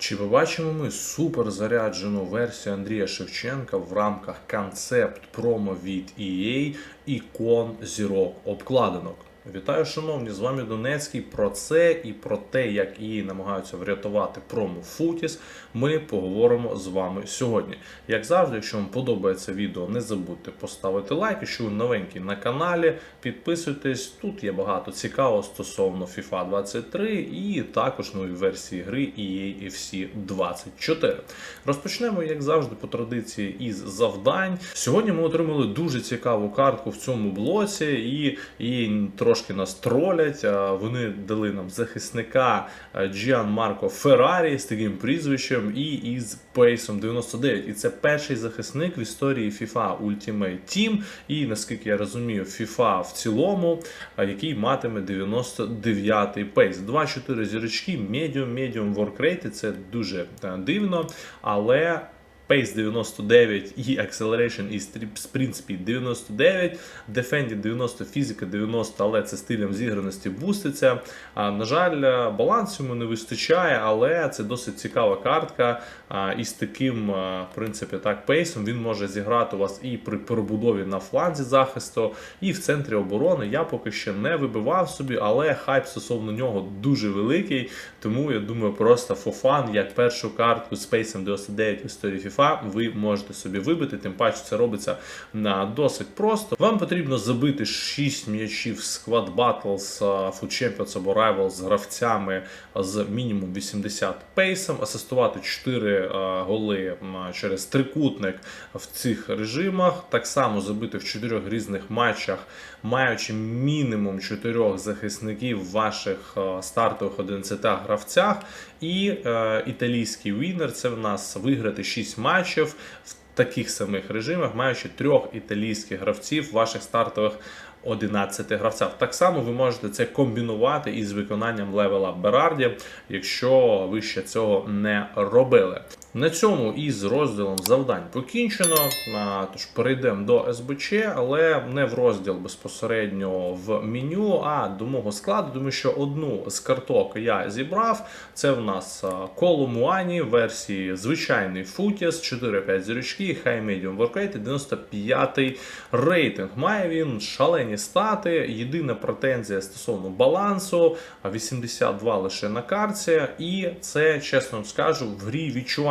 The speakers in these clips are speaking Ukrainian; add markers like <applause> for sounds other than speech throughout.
Чи побачимо ми суперзаряджену версію Андрія Шевченка в рамках концепт промо від EA ікон зірок обкладинок? Вітаю, шановні! З вами Донецький. Про це і про те, як EA намагаються врятувати промо Футіс, ми поговоримо з вами сьогодні. Як завжди, якщо вам подобається відео, не забудьте поставити лайк. Якщо ви новенький на каналі, підписуйтесь. Тут є багато цікавого стосовно FIFA 23 і також нові версії гри EA FC 24. Розпочнемо, як завжди, по традиції із завдань. Сьогодні ми отримали дуже цікаву картку в цьому блоці, і, і трошки нас тролять. Вони дали нам захисника Джіан Марко Феррарі з таким прізвищем і із пейсом 99. І це перший захисник в історії FIFA Ultimate Team. І наскільки я розумію, FIFA в цілому, який матиме 99-й пейс. 2-4 зірочки, медіум, медіум воркрейти. Це дуже е, дивно, але. Pace 99 і Acceleration і Sprint Speed 99, Defending 90, фізика 90, але це стилем зіграності буститься. А, на жаль, балансу йому не вистачає, але це досить цікава картка. А, і з таким, в принципі, так, пейсом він може зіграти у вас і при перебудові на фланзі захисту, і в центрі оборони. Я поки ще не вибивав собі, але хайп стосовно нього дуже великий. Тому я думаю, просто фофан, як першу картку з пейсом 99 в історії FIFA, ви можете собі вибити. Тим паче це робиться на досить просто. Вам потрібно забити 6 м'ячів Squad Battles, Food Champions або Rivals з гравцями з мінімум 80 пейсом, асистувати 4 голи через трикутник в цих режимах. Так само забити в 4 різних матчах, маючи мінімум 4 захисників ваших е, стартових 11 гравцях. І е, італійський вінер це в нас виграти 6 матчів в таких самих режимах, маючи трьох італійських гравців ваших стартових 11 гравцях. Так само ви можете це комбінувати із виконанням левела Берарді, якщо ви ще цього не робили. На цьому із розділом завдань покінчено. Тож перейдемо до СБЧ, але не в розділ безпосередньо в меню, а до мого складу, тому що одну з карток я зібрав. Це в нас коло Муані версії звичайний Футіс, 4-5 зірочки, High Medium Workrate, 95-й рейтинг. Має він шалені стати. Єдина претензія стосовно балансу 82 лише на карті, і це, чесно скажу, в грі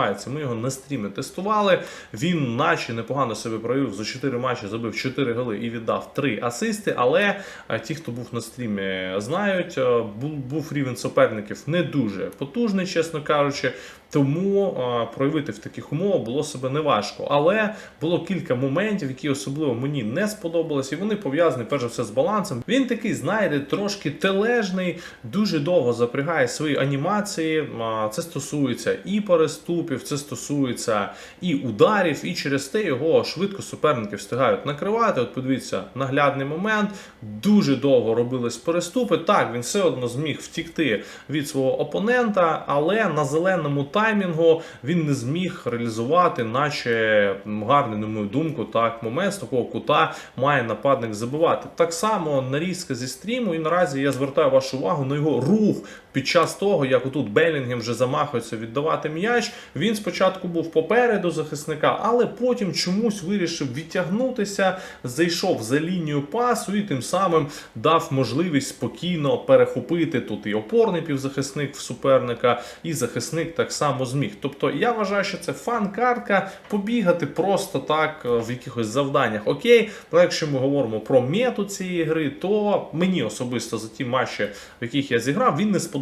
відчувається. Ми його на стрімі тестували. Він, наче непогано себе проявив за 4 матчі, забив 4 голи і віддав 3 асисти. Але е, ті, хто був на стрімі, знають, е, був, був рівень суперників не дуже потужний, чесно кажучи. Тому е, проявити в таких умовах було себе неважко. Але було кілька моментів, які особливо мені не сподобалися, і вони пов'язані перш за все з балансом. Він такий, знаєте, трошки тележний, дуже довго запрягає свої анімації. Це стосується і переступів, це стосується і ударів, і через те його швидко суперники встигають накривати. От подивіться, наглядний момент. Дуже довго робились переступи. Так, він все одно зміг втікти від свого опонента, але на зеленому таймінгу він не зміг реалізувати, наче гарний, на мою думку, так момент з такого кута має нападник забивати. Так само нарізка зі стріму, і наразі я звертаю вашу увагу на його рух під час того, як отут Белінгем вже замахується віддавати м'яч. Він спочатку був попереду захисника, але потім чомусь вирішив відтягнутися, зайшов за лінію пасу і тим самим дав можливість спокійно перехопити тут і опорний півзахисник в суперника, і захисник так само зміг. Тобто я вважаю, що це фан-картка, побігати просто так е, в якихось завданнях. Окей, але якщо ми говоримо про мету цієї гри, то мені особисто за ті матчі, в яких я зіграв, він не сподобався.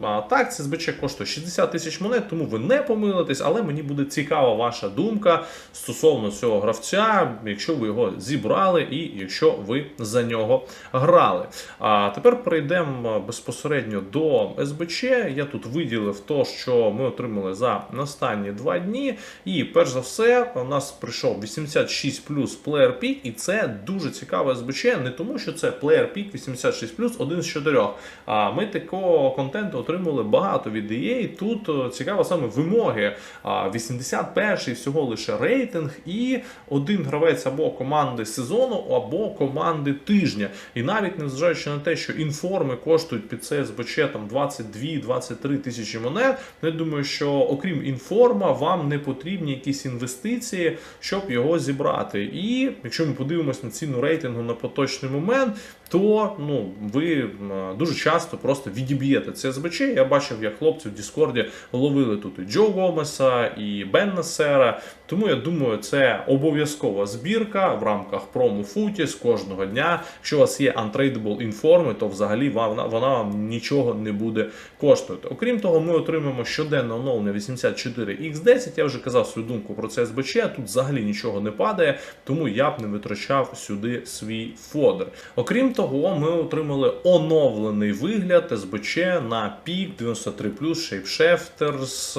А так, це СБЧ коштує 60 тисяч монет, тому ви не помилитесь, але мені буде цікава ваша думка стосовно цього гравця, якщо ви його зібрали і якщо ви за нього грали. А тепер перейдемо безпосередньо до СБЧ. Я тут виділив то, що ми отримали за останні два дні. І перш за все, у нас прийшов 86 плюс Player Pick, і це дуже цікаве СБЧ, не тому, що це Player Pick 86 плюс один з чотирьох. А ми такого цікавого контенту отримали багато від EA. Тут е, цікаво саме вимоги. А, 81-й всього лише рейтинг, і один гравець або команди сезону, або команди тижня. І навіть незважаючи на те, що інформи коштують під ЦСБЧ там 22-23 тисячі монет. Я думаю, що окрім інформа, вам не потрібні якісь інвестиції, щоб його зібрати. І якщо ми подивимось на ціну рейтингу на поточний момент, то ну ви дуже часто просто відіб'єте ЦСБЧ. Я бачив, як хлопці в Діскорді ловили тут і Джо Гомеса, і Бенна Сера. Тому я думаю, це обов'язкова збірка в рамках промо Футіс кожного дня. Якщо у вас є untradeable інформи, то взагалі вона, вона вам нічого не буде коштувати. Окрім того, ми отримаємо щоденне оновлення 84X10. Я вже казав свою думку про це СБЧ. Тут взагалі нічого не падає, тому я б не витрачав сюди свій фодер. Окрім того, ми отримали оновлений вигляд СБЧ на пік 93 Shapeshifters,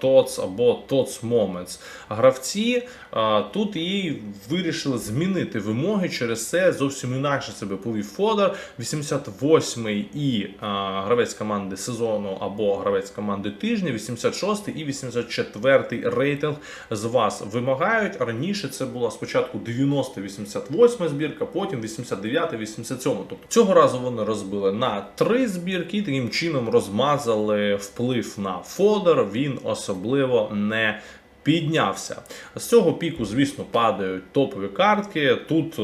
TOTS або TOTS Moments. Гравці е, тут їй вирішили змінити вимоги через це зовсім інакше себе повів фодер. 88-й і е, гравець команди сезону або гравець команди тижня, 86-й і 84-й рейтинг з вас вимагають. Раніше це була спочатку 90-88 збірка, потім 89-87. Тобто цього разу вони розбили на три збірки, і таким чином розмазали вплив на фодер. Він особливо не піднявся. З цього піку, звісно, падають топові картки. Тут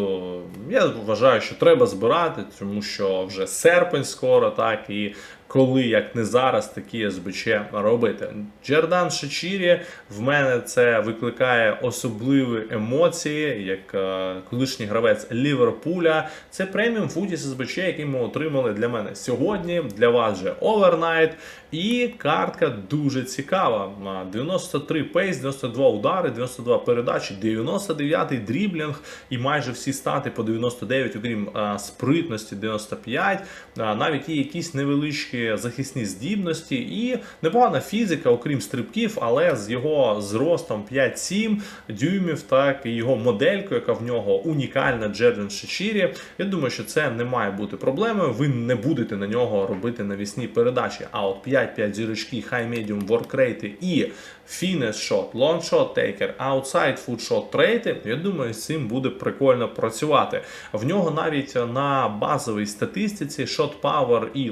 я вважаю, що треба збирати, тому що вже серпень скоро, так і. Коли як не зараз такі СБЧ робити. Джердан Шачірі в мене це викликає особливі емоції, як е, колишній гравець Ліверпуля. Це преміум Футіс СБЧ, який ми отримали для мене сьогодні. Для вас же овернайт. І картка дуже цікава. 93 пейс, 92 удари, 92 передачі, 99 дріблінг і майже всі стати по 99, окрім а, спритності 95. А, навіть є якісь невеличкі захисні здібності і непогана фізика, окрім стрибків, але з його зростом 5-7 дюймів, так і його моделькою, яка в нього унікальна Джерден Шечірі. Я думаю, що це не має бути проблемою. Ви не будете на нього робити навісні передачі. А от 5-5 зірочки, хай-медіум, воркрейти і finish shot, long shot taker, outside трейти, я думаю, з цим буде прикольно працювати. В нього навіть на базовій статистиці shot power і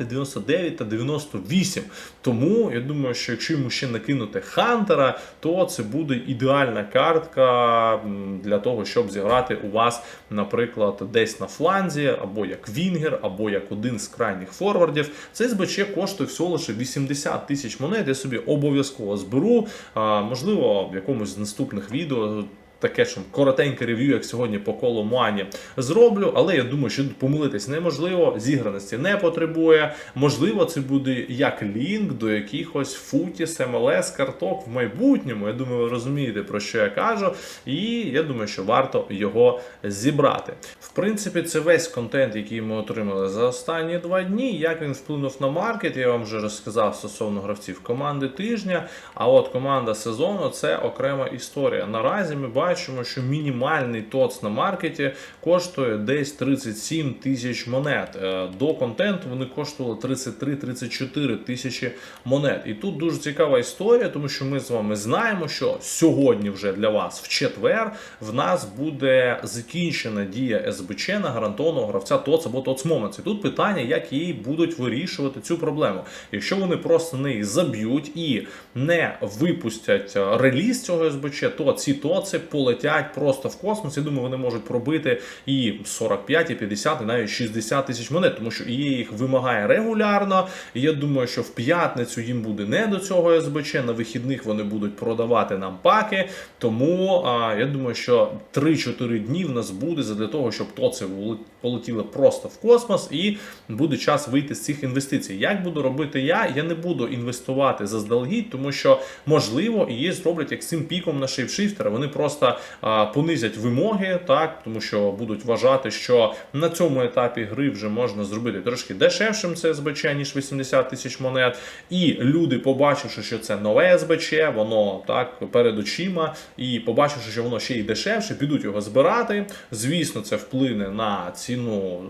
і 99 та 98. Тому я думаю, що якщо йому ще накинути Хантера, то це буде ідеальна картка для того, щоб зіграти у вас, наприклад, десь на фланзі, або як Вінгер, або як один з крайніх форвардів. Цей СБЧ коштує всього лише 80 тисяч монет. Я собі обов'язково зберу. А, можливо, в якомусь з наступних відео. Таке ж коротеньке рев'ю, як сьогодні по колу Мані, зроблю, але я думаю, що помилитись неможливо, зіграності не потребує. Можливо, це буде як лінк до якихось футіс, МЛС, карток в майбутньому. Я думаю, ви розумієте, про що я кажу, і я думаю, що варто його зібрати. Принципі, це весь контент, який ми отримали за останні два дні. Як він вплинув на маркет, я вам вже розказав стосовно гравців команди тижня. А от команда сезону це окрема історія. Наразі ми бачимо, що мінімальний ТОЦ на маркеті коштує десь 37 тисяч монет. Е, До контенту вони коштували 33-34 тисячі монет. І тут дуже цікава історія, тому що ми з вами знаємо, що сьогодні вже для вас в четвер в нас буде закінчена дія СБЧ на гарантованого гравця ТОЦ або ТОЦ Moments. І тут питання, як її будуть вирішувати цю проблему. Якщо вони просто неї заб'ють і не випустять е, реліз цього СБЧ, то ці ТОЦи полетять просто в космос. Я думаю, вони можуть пробити і 45, і 50, і навіть 60 тисяч монет, тому що EA їх вимагає регулярно. І я думаю, що в п'ятницю їм буде не до цього СБЧ. На вихідних вони будуть продавати нам паки. Тому а, я думаю, що 3-4 дні в нас буде для того, щоб ТОЦи вли- полетіли просто в космос, і буде час вийти з цих інвестицій. Як буду робити я? Я не буду інвестувати заздалегідь, тому що можливо її зроблять як з цим піком на шейпшифтера. Вони просто а, понизять вимоги, так тому що будуть вважати, що на цьому етапі гри вже можна зробити трошки дешевшим це СБЧ, ніж 80 тисяч монет. І люди, побачивши, що це нове СБЧ, воно так перед очима, і побачивши, що воно ще й дешевше, підуть його збирати. Звісно, це вплине на ціну.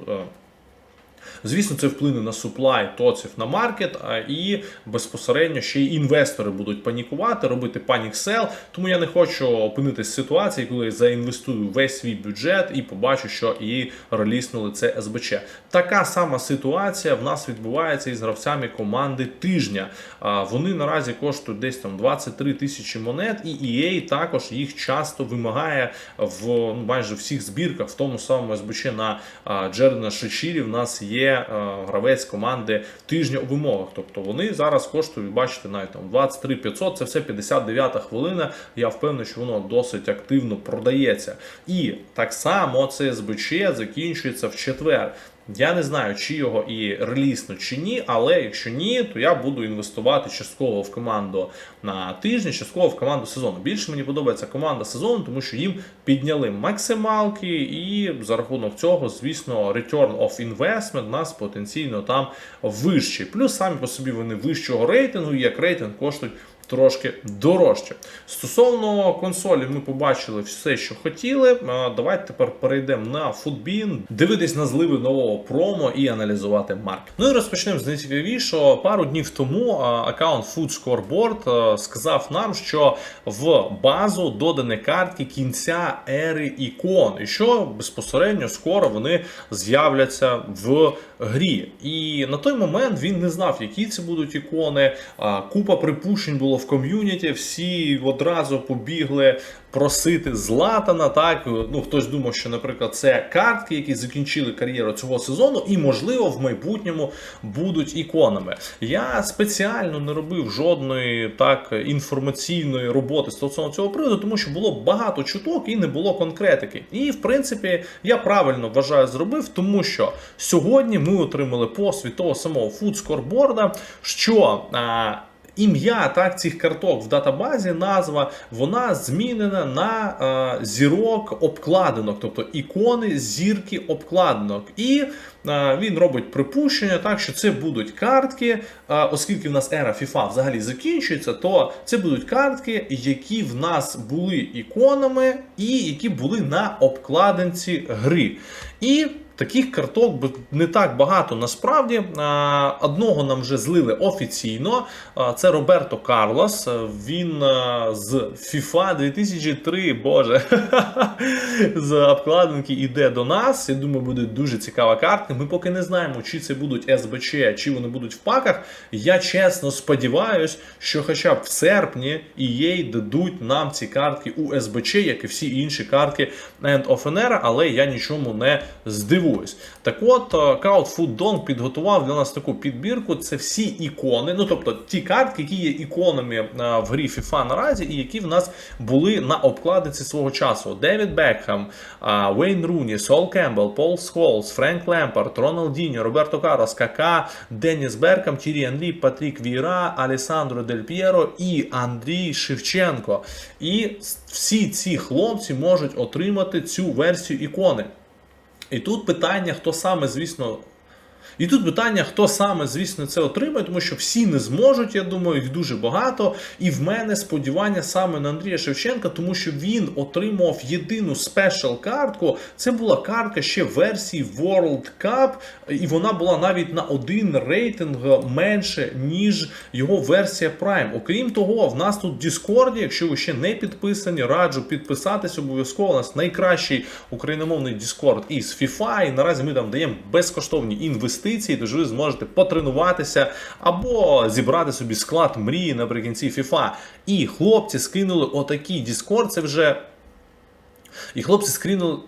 Звісно, це вплине на суплай тоців на маркет, і безпосередньо ще й інвестори будуть панікувати, робити панік сел. Тому я не хочу опинитися в ситуації, коли я заінвестую весь свій бюджет і побачу, що і реліснули це СБЧ. Така сама ситуація в нас відбувається із гравцями команди тижня. Вони наразі коштують десь там 23 тисячі монет, і EA також їх часто вимагає в ну, майже всіх збірках, в тому самому СБЧ на а, Джердена Шечірі. В нас є а, гравець команди тижня у вимогах. Тобто вони зараз коштують, бачите, навіть там 23 500, це все 59 хвилина. Я впевнений, що воно досить активно продається. І так само це СБЧ закінчується в четвер. Я не знаю, чи його і релісно, чи ні, але якщо ні, то я буду інвестувати частково в команду на тиждень, частково в команду сезону. Більше мені подобається команда сезону, тому що їм підняли максималки, і за рахунок цього, звісно, return of investment у нас потенційно там вищий. Плюс самі по собі вони вищого рейтингу, як рейтинг коштують. Трошки дорожче. Стосовно консолі, ми побачили все, що хотіли. Давайте тепер перейдемо на Footbin, дивитись на зливи нового промо і аналізувати марк. Ну і розпочнемо з найцікавішого. Пару днів тому аккаунт Food Scoreboard сказав нам, що в базу додані картки кінця ери ікон, і що безпосередньо скоро вони з'являться в грі. І на той момент він не знав, які це будуть ікони. Купа припущень було в ком'юніті, всі одразу побігли просити Златана. Так ну хтось думав, що, наприклад, це картки, які закінчили кар'єру цього сезону, і можливо в майбутньому будуть іконами. Я спеціально не робив жодної так інформаційної роботи стосовно цього приводу, тому що було багато чуток і не було конкретики. І в принципі я правильно вважаю зробив, тому що сьогодні ми отримали пост від того самого фудскорборда, що. Ім'я так цих карток в датабазі, назва, вона змінена на е, зірок обкладинок, тобто ікони зірки обкладинок. І е, він робить припущення, так що це будуть картки, е, оскільки в нас ера FIFA взагалі закінчується, то це будуть картки, які в нас були іконами, і які були на обкладинці гри. І Таких карток не так багато насправді. Одного нам вже злили офіційно. Це Роберто Карлос. Він з FIFA 2003, боже, <laughs> з обкладинки йде до нас. Я думаю, буде дуже цікава картка. Ми поки не знаємо, чи це будуть СБЧ, чи вони будуть в паках. Я чесно сподіваюся, що хоча б в серпні EA дадуть нам ці картки у СБЧ, як і всі інші картки End of Era, але я нічому не здивуюся дивуюсь. Так от, Crowd Food Dong підготував для нас таку підбірку. Це всі ікони, ну тобто ті картки, які є іконами в грі FIFA наразі, і які в нас були на обкладиці свого часу. Девід Бекхем, Вейн Руні, Сол Кембл, Пол Сколс, Френк Лемпард, Роналдіньо, Роберто Карлос, Кака, Деніс Беркам, Тірі Андрій, Патрік Віра, Алісандро Дель П'єро і Андрій Шевченко. І всі ці хлопці можуть отримати цю версію ікони. І тут питання, хто саме, звісно. І тут питання, хто саме, звісно, це отримає, тому що всі не зможуть, я думаю, їх дуже багато. І в мене сподівання саме на Андрія Шевченка, тому що він отримав єдину спешл картку. Це була картка ще версії World Cup, і вона була навіть на один рейтинг менше, ніж його версія Prime. Окрім того, в нас тут в Discord, якщо ви ще не підписані, раджу підписатись обов'язково. У нас найкращий україномовний Discord із FIFA, і наразі ми там даємо безкоштовні інвестиції інвестиції, тож ви зможете потренуватися або зібрати собі склад мрії наприкінці FIFA. І хлопці скинули отакий Discord, це вже. І хлопці скинули.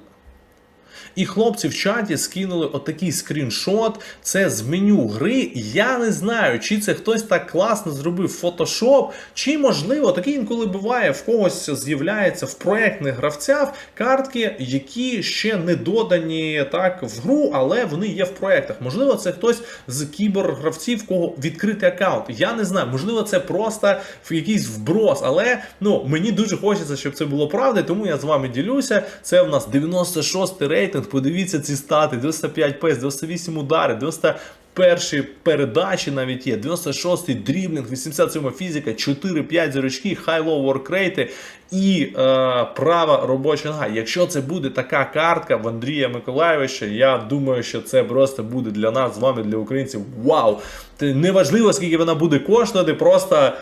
І хлопці в чаті скинули отакий скріншот. Це з меню гри. Я не знаю, чи це хтось так класно зробив фотошоп, чи можливо таке інколи буває, в когось з'являється в проектних гравцях картки, які ще не додані так в гру, але вони є в проектах. Можливо, це хтось з кібергравців, кого відкритий аккаунт. Я не знаю, можливо, це просто якийсь вброс, але ну мені дуже хочеться, щоб це було правда, тому я з вами ділюся. Це в нас 96-й рейтинг. Подивіться ці стати: 95 ПС, 98 удари, 90 перші передачі навіть є. 96-й дріблінг, 87 фізика, 4-5 зірочки, high-low воркрейти і е, права робоча нога. Якщо це буде така картка в Андрія Миколаєвича, я думаю, що це просто буде для нас з вами, для українців. Вау! Неважливо, скільки вона буде коштувати, просто.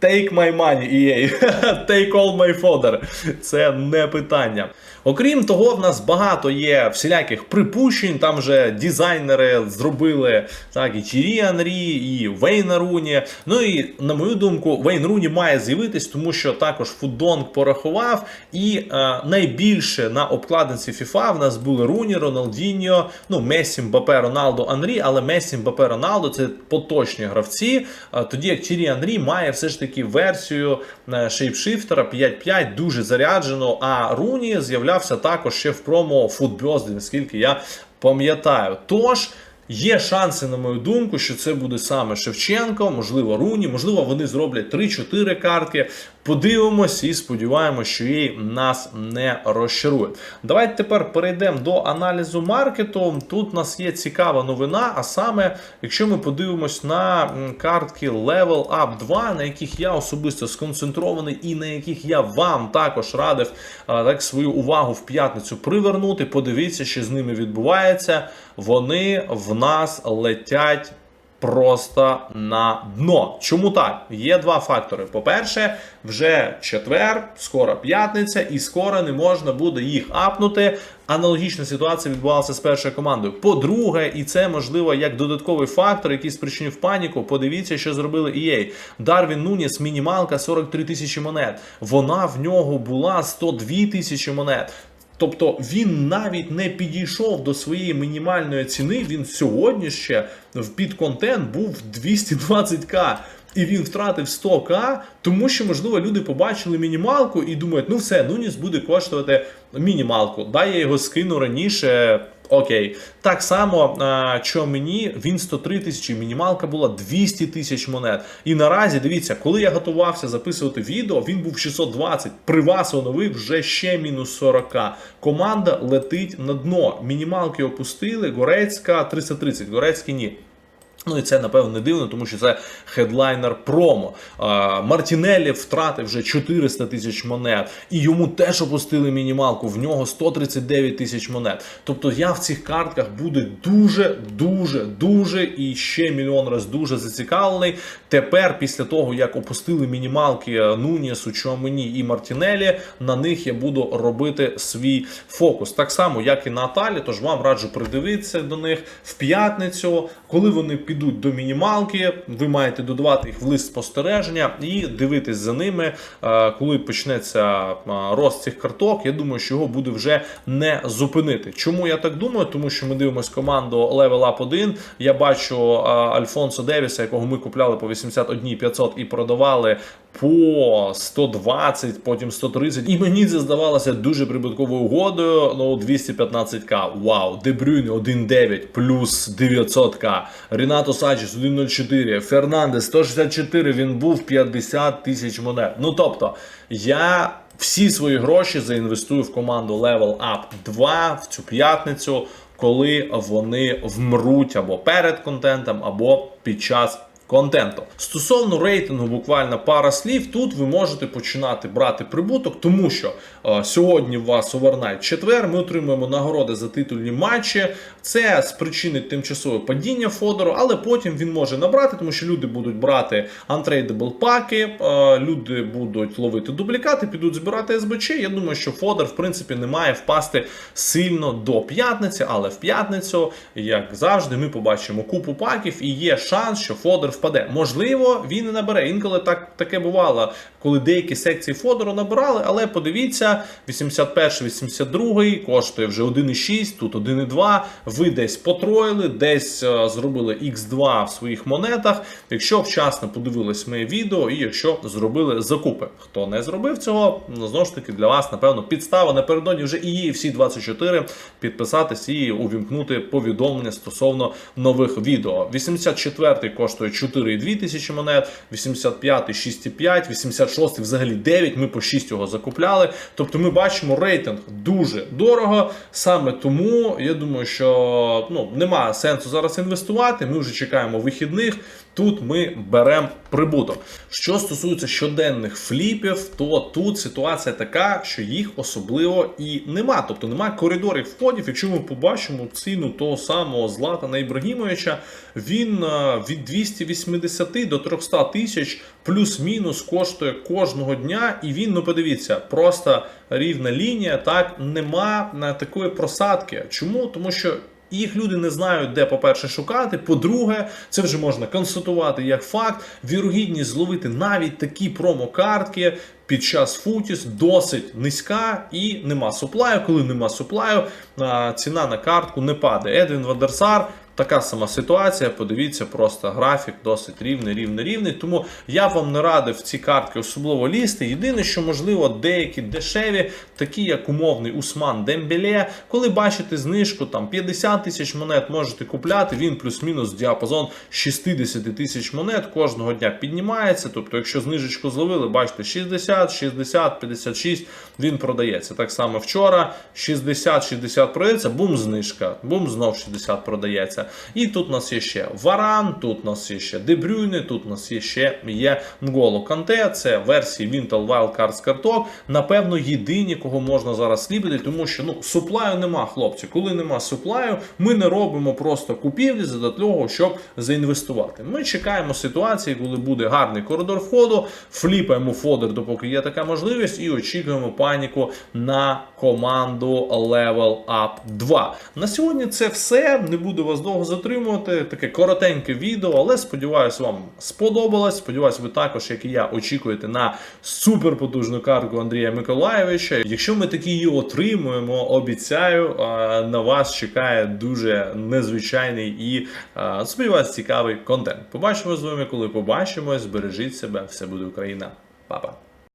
Take my money, EA. <laughs> Take all my fodder. Це не питання. Окрім того, в нас багато є всіляких припущень. Там вже дизайнери зробили так, і Тірі Анрі, і Вейна Руні. Ну і на мою думку, Вейн Руні має з'явитись, тому що також Фудонг порахував. І е, найбільше на обкладинці FIFA в нас були Руні, Роналдіньо, ну Месі, Мбапе, Роналдо, Анрі, але Месі, Мбапе, Роналдо це поточні гравці. Е, тоді як Тірі Анрі має все ж таки версію е, шейпшифтера 5.5 дуже заряджено. а Руні з'являвся також ще в промо Футбьозди, наскільки я пам'ятаю. Тож. Є шанси, на мою думку, що це буде саме Шевченко, можливо, Руні, можливо, вони зроблять 3-4 картки. Подивимось і сподіваємося, що їй нас не розчарує. Давайте тепер перейдемо до аналізу маркету. Тут у нас є цікава новина, а саме, якщо ми подивимось на картки Level Up 2, на яких я особисто сконцентрований, і на яких я вам також радив так свою увагу в п'ятницю привернути. Подивіться, що з ними відбувається. Вони в нас летять. Просто на дно. Чому так? Є два фактори. По-перше, вже четвер, скоро п'ятниця, і скоро не можна буде їх апнути. Аналогічна ситуація відбувалася з першою командою. По-друге, і це можливо як додатковий фактор, який спричинив паніку. Подивіться, що зробили EA. Дарвін Нуніс, мінімалка 43 тисячі монет. Вона в нього була 102 тисячі монет. Тобто він навіть не підійшов до своєї мінімальної ціни. Він сьогодні ще в підконтент був 220к. І він втратив 100к, тому що, можливо, люди побачили мінімалку і думають, ну все, Нуніс буде коштувати мінімалку. Дай я його скину раніше. Окей, так само, що мені він 103 тисячі, мінімалка була 200 тисяч монет. І наразі дивіться, коли я готувався записувати відео, він був 620. При вас оновив вже ще мінус 40. Команда летить на дно. Мінімалки опустили. Горецька 330, Горецький ні. Ну і це напевно не дивно, тому що це хедлайнер промо. А, Мартінеллі втратив вже 400 тисяч монет, і йому теж опустили мінімалку. В нього 139 тисяч монет. Тобто я в цих картках буду дуже, дуже, дуже і ще мільйон раз дуже зацікавлений. Тепер, після того як опустили мінімалки Нунісу, Чуамені і Мартінелі, на них я буду робити свій фокус. Так само, як і на Аталі, тож вам раджу придивитися до них в п'ятницю, коли вони підуть до мінімалки, ви маєте додавати їх в лист спостереження і дивитись за ними, Е, коли почнеться е, рост цих карток. Я думаю, що його буде вже не зупинити. Чому я так думаю? Тому що ми дивимося команду Level Up 1. Я бачу е, Альфонсо Девіса, якого ми купляли по 81 500 і продавали по 120, потім 130. І мені це здавалося дуже прибутковою угодою. Ну, 215к. Вау, Дебрюйне 1,9 плюс 900к. Рінато Сачіс 1,04. Фернандес 164. Він був 50 тисяч монет. Ну тобто, я. Всі свої гроші заінвестую в команду Level Up 2 в цю п'ятницю, коли вони вмруть або перед контентом, або під час контенту. Стосовно рейтингу, буквально пара слів. Тут ви можете починати брати прибуток, тому що е, сьогодні у вас овернайт четвер. Ми отримуємо нагороди за титульні матчі. Це спричинить тимчасове падіння Фодору, але потім він може набрати, тому що люди будуть брати untradeable паки, е, люди будуть ловити дублікати, підуть збирати СБЧ. Я думаю, що Фодор, в принципі, не має впасти сильно до п'ятниці, але в п'ятницю, як завжди, ми побачимо купу паків, і є шанс, що Фодор впаде. Можливо, він і набере. Інколи так таке бувало, коли деякі секції Фодору набирали, але подивіться, 81-82 коштує вже 1,6, тут 1,2. Ви десь потроїли, десь е, зробили X2 в своїх монетах. Якщо вчасно подивились моє відео, і якщо зробили закупи. Хто не зробив цього, ну, знову ж таки для вас, напевно, підстава напередодні вже і всі 24 підписатись і увімкнути повідомлення стосовно нових відео. 84 коштує 4,2 тисячі монет, 85 6,5, 86 взагалі 9. Ми по 6 його закупляли. Тобто ми бачимо рейтинг дуже дорого. Саме тому я думаю, що ну немає сенсу зараз інвестувати. Ми вже чекаємо вихідних. Тут ми беремо прибуток. Що стосується щоденних фліпів, то тут ситуація така, що їх особливо і нема. Тобто немає коридорів входів. Якщо ми побачимо ціну того самого Златана Ібрагімовича, він е, від 280 до 300 тисяч плюс-мінус коштує кожного дня. І він, ну подивіться, просто рівна лінія. Так нема такої просадки. Чому? Тому що. Їх люди не знають, де, по-перше, шукати. По-друге, це вже можна констатувати як факт. Вірогідність зловити навіть такі промокартки під час футіс досить низька і нема суплаю. Коли нема суплаю, ціна на картку не падає. Едвін Вандерсар. Така сама ситуація. Подивіться, просто графік досить рівний, рівний, рівний. Тому я вам не радив ці картки особливо лізти. Єдине, що можливо, деякі дешеві, такі як умовний Усман Дембеле, коли бачите знижку там 50 тисяч монет, можете купляти. Він плюс-мінус діапазон 60 тисяч монет кожного дня піднімається. Тобто, якщо знижечку зловили, бачите 60, 60, 56, він продається. Так само вчора 60-60 продається, бум, знижка, бум, знов 60 продається. І тут у нас є ще Варан, тут у нас є ще Дебрюйне, тут у нас є ще є Нголо Канте. Це версії Wintel Wildcards карток. Напевно, єдині, кого можна зараз сліпити, тому що ну суплаю нема, хлопці. Коли нема суплаю, ми не робимо просто купівлі для того, щоб заінвестувати. Ми чекаємо ситуації, коли буде гарний коридор входу, фліпаємо фодер, допоки є така можливість, і очікуємо паніку на команду Level Up 2. На сьогодні це все. Не буду вас довго затримувати. Таке коротеньке відео, але сподіваюся, вам сподобалось. Сподіваюся, ви також, як і я, очікуєте на суперпотужну картку Андрія Миколаєвича. Якщо ми такі її отримуємо, обіцяю, на вас чекає дуже незвичайний і а, сподіваюся, цікавий контент. Побачимо з вами, коли побачимось. Бережіть себе, все буде Україна. Па-па.